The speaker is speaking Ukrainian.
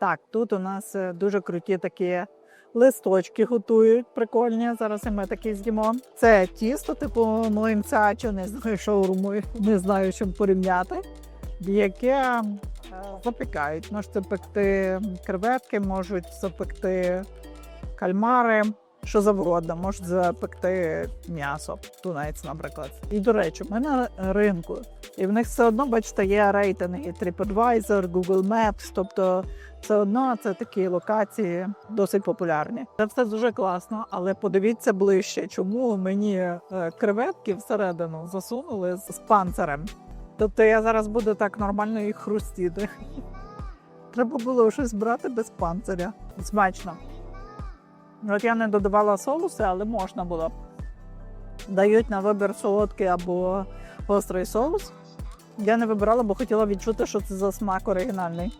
Так, тут у нас е, дуже круті такі листочки готують, прикольні. Зараз і ми такі з'їмо. Це тісто, типу млинця, чи не знаю, шаурму, не знаю, чим порівняти, яке е, запікають. Можете пекти креветки, можуть запекти кальмари, що завгодно, можуть запекти м'ясо, тунець, наприклад. І до речі, ми на ринку, і в них все одно, бачите, є рейтинги TripAdvisor, Google Maps, тобто все одно це такі локації досить популярні. Це все дуже класно, але подивіться ближче, чому мені е, креветки всередину засунули з панцирем. Тобто я зараз буду так нормально їх хрустіти. Треба було щось брати без панциря. Смачно. От я не додавала соуси, але можна було. Дають на вибір солодкий або гострий соус. Я не вибирала, бо хотіла відчути, що це за смак оригінальний.